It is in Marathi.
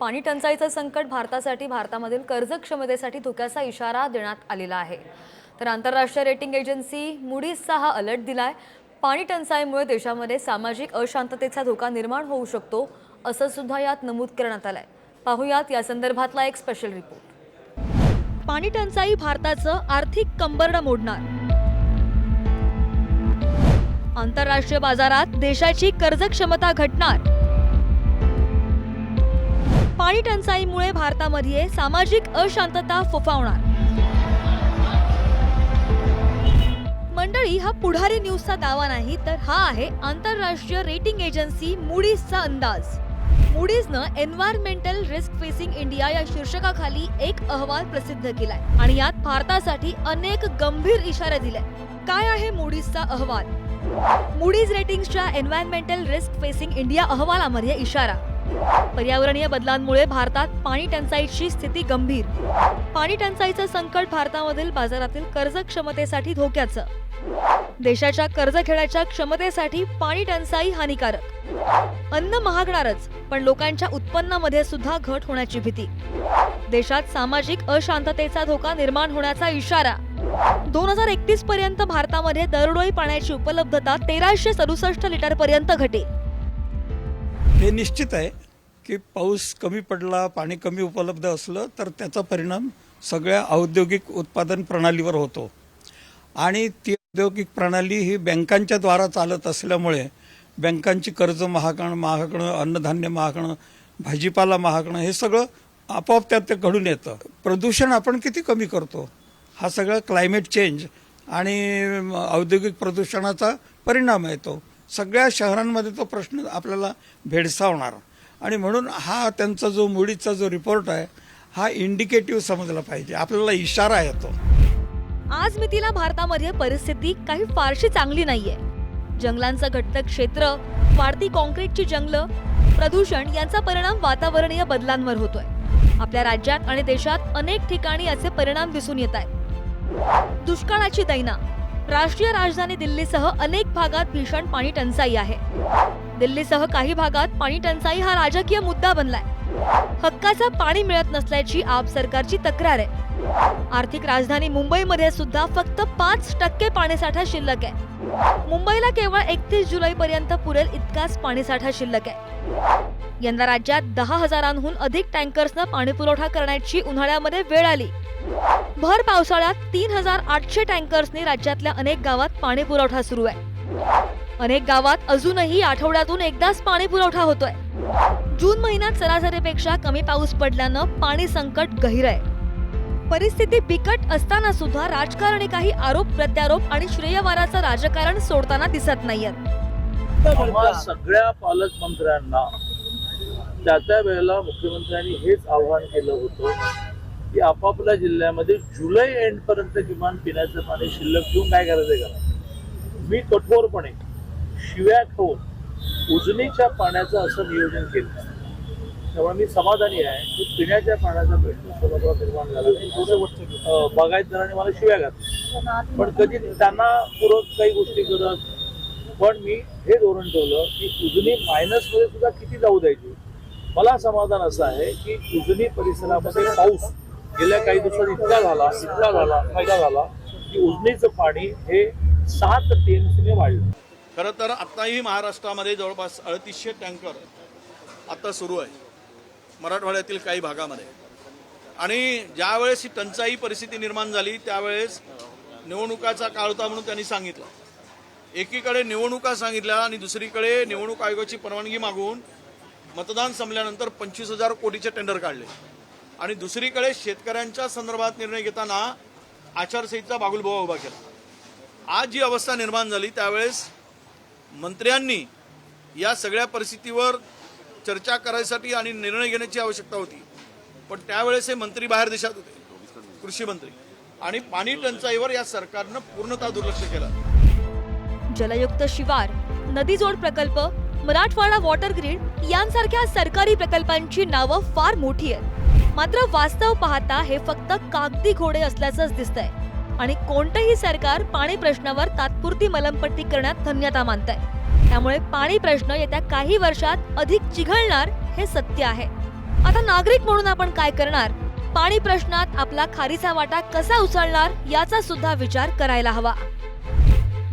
पाणी टंचाईचं संकट भारतासाठी भारतामधील कर्ज क्षमतेसाठी धोक्याचा इशारा देण्यात आलेला आहे. तर आंतरराष्ट्रीय रेटिंग एजन्सी मुडीजचा हा अलर्ट दिलाय. पाणी टंचाईमुळे देशामध्ये सामाजिक अशांततेचा धोका निर्माण होऊ शकतो असं सुद्धा यात नमूद करण्यात आलंय. पाहुयात या संदर्भातला एक स्पेशल रिपोर्ट पाणी टंचाई भारताचं आर्थिक कंबरडं मोडणार. आंतरराष्ट्रीय बाजारात देशाची कर्ज क्षमता घटणार. पाणी टंचाईमुळे भारतामध्ये सामाजिक अशांतता फोफावणार. मंडळी हा पुढारी न्यूजचा दावा नाही तर हा आहे आंतरराष्ट्रीय रेटिंग एजन्सी मुडीजचा अंदाज. मुडीजनं एन्व्हायरमेंटल रिस्क फेसिंग इंडिया या शीर्षकाखाली एक अहवाल प्रसिद्ध केलाय आणि यात भारतासाठी अनेक गंभीर इशारे दिले काय आहे मुडीजचा अहवाल? मुडीज रेटिंग्सच्या एन्व्हायरमेंटल रिस्क फेसिंग इंडिया अहवालामध्ये इशारा. पर्यावरणीय बदलांमुळे भारतात पाणी टंचाईची स्थिती गंभीर. पाणी टंचाईचं संकट भारतामधील बाजारातील कर्ज क्षमतेसाठी धोक्याचं. देशाच्या कर्जखेड्याच्या क्षमतेसाठी पाणी टंचाई हानिकारक. अन्न महागणारच पण लोकांच्या उत्पन्नामध्ये सुद्धा घट होण्याची भीती. देशात सामाजिक अशांततेचा धोका निर्माण होण्याचा इशारा. दोन हजार एकतीस पर्यंत भारतामध्ये दरडोई पाण्याची उपलब्धता तेराशे सदुसष्ट लिटर पर्यंत घटेल हे निश्चित आहे की पाऊस कमी पडला पाणी कमी उपलब्ध असलं तर त्याचा परिणाम सगळ्या औद्योगिक उत्पादन प्रणालीवर होतो. आणि ती औद्योगिक प्रणाली ही बँकांच्या द्वारा चालत असल्यामुळे बँकांची कर्ज महागणं महागणं अन्नधान्य महागणं भाजीपाला महागणं हे सगळं आपोआप त्यात ते घडून येतं. प्रदूषण आपण किती कमी करतो? हा सगळा क्लायमेट चेंज आणि औद्योगिक प्रदूषणाचा परिणाम आहे तो सगळ्या शहरांमध्ये तो प्रश्न आपल्याला भेडसावणार. आणि म्हणून हा त्यांचा जो मुडीचा जो रिपोर्ट आहे हा इंडिकेटिव्ह समजला पाहिजे. आपल्याला इशारा येतो. आज मितीला भारतामध्ये परिस्थिती काही फारशी चांगली नाहीये. जंगलांचं घट्ट क्षेत्र वाढती कॉन्क्रीटची जंगलं प्रदूषण यांचा परिणाम वातावरणीय बदलांवर होतोय. आपल्या राज्यात आणि देशात अनेक ठिकाणी याचे परिणाम दिसून येत आहेत. दुष्काळाची दैना राष्ट्रीय राजधानी दिल्लीसह अनेक भागात भीषण पाणी टंचाई आहे. दिल्लीसह काही भागात पाणी टंचाई हा राजकीय मुद्दा बनलाय. हक्काचं पाणी मिळत नसल्याची आप सरकारची तक्रार आहे. आर्थिक राजधानी मुंबईमध्ये सुद्धा फक्त पाच टक्के पाणीसाठा शिल्लक आहे. मुंबईला केवळ एकतीस जुलै पर्यंत पुरेल इतकाच पाणीसाठा शिल्लक आहे. यंदा राज्यात दहा हजारांहून अधिक टँकर्सनं पाणी पुरवठा करण्याची उन्हाळ्यामध्ये वेळ आली. भर पावसाळ्यात तीन हजार आठशे टँकर्सनी राज्यातल्या अनेक गावात पाणी पुरवठा सुरू आहे. अनेक गावात अजूनही आठवड्यातून एकदाच पाणी पुरवठा होतोय. जून महिन्यात सरासरीपेक्षा कमी पाऊस पडल्यानं पाणी संकट गहिर आहे. परिस्थिती बिकट असताना सुद्धा राजकारणी काही आरोप प्रत्यारोप आणि श्रेयवाराचं राजकारण सोडताना दिसत नाहीयेत. सगळ्या पालकमंत्र्यांना त्या त्या वेळेला मुख्यमंत्र्यांनी हेच आवाहन केलं होतं की आपापल्या जिल्ह्यामध्ये जुलै एंडपर्यंत किमान पिण्याचं पाणी शिल्लक ठेवून काय करायचं का? मी कठोरपणे शिव्या खाऊन उजनीच्या पाण्याचं असं नियोजन केलं. त्यामुळे मी समाधानी आहे की पिण्याच्या पाण्याचा प्रश्न सोलापुरात निर्माण झाला नाही. थोडं बागायतदारांनी मला शिव्या घातल्या. पण कधी त्यांना पूरक काही गोष्टी करत पण मी हे धोरण ठेवलं की उजनी मायनसमध्ये सुद्धा किती जाऊ द्यायची? मला समाधान असं आहे की उजनी परिसरामध्ये पाऊस गेल्या काही दिवसात इतका झाला इतका झाला फायदा झाला की उजनीचं पाणी हे सात टीएमसीने वाढलं. खरं तर आत्ताही महाराष्ट्रामध्ये जवळपास अडतीसशे टँकर आता सुरू आहे मराठवाड्यातील काही भागामध्ये. आणि ज्यावेळेस ही टंचाई परिस्थिती निर्माण झाली त्यावेळेस निवडणुकाचा काळ होता म्हणून त्यांनी सांगितलं. एकीकडे निवडणुका सांगितल्या आणि दुसरीकडे निवडणूक आयोगाची परवानगी मागून मतदान संपल्यानंतर पंचवीस हजार कोटीचे टेंडर काढले. आणि दुसरीकडे शेतकऱ्यांच्या संदर्भात निर्णय घेताना आचारसंहिता बागुलबोवा उभा केला. आज जी अवस्था निर्माण झाली त्यावेळेस मंत्र्यांनी या सगळ्या परिस्थितीवर चर्चा करायसाठी आणि निर्णय घेण्याची आवश्यकता होती. पण त्यावेळेस हे मंत्री बाहेर देशात होते कृषी मंत्री. आणि पाणी टंचाईवर या सरकारनं पूर्णतः दुर्लक्ष केलं. जलयुक्त शिवार नदीजोड प्रकल्प मराठवाडा वॉटर ग्रीड यांसारख्या सरकारी प्रकल्पांची नावं फार मोठी आहेत. मात्र वास्तव पाहता हे फक्त कागदी घोडे असल्याचंच दिसतंय. आणि कोणतंही सरकार पाणी प्रश्नावर तात्पुरती मलमपट्टी करण्यात धन्यता मानतंय. त्यामुळे पाणी प्रश्न येत्या काही वर्षात अधिक चिघळणार हे सत्य आहे. आता नागरिक म्हणून आपण काय करणार? पाणी प्रश्नात आपला खारीचा वाटा कसा उचलणार याचा सुद्धा विचार करायला हवा.